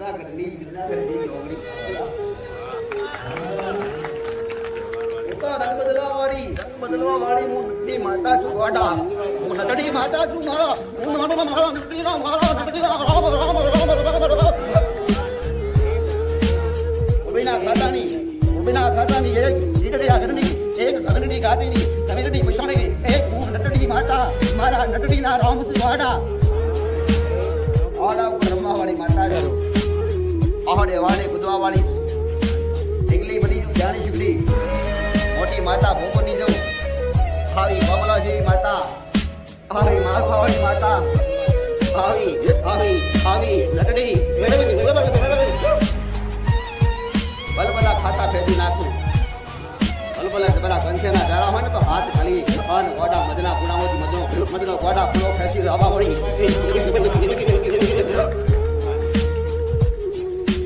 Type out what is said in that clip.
જુનાગઢની જુનાગઢની ડોંગળી રંગ બદલવા વાળી, રંગ બદલવા વાળી હું નટડી માતા છું, વાડા. હું નટડી માતા છું, મારો. હું મારો મારો નટડી માતા રામ વાડા. આડા આહડે વાડે ગુદવા વાળી ઢીંગલી બની જાણી શીખડી. મોટી માતા ભોપની જવું. આવી બમલા જેવી માતા આવી માખવાવાળી માતા આવી આવી આવી નટડી બલબલા ખાતા ફેંદી નાખું. બલબલા જબરા કંઠેના ડાળા હોય ને તો હાથ ખાલી અન ગોડા મજના પુણામાંથી મદનો મજનો ગોડા ફૂલો ખેંચી હવા વળી.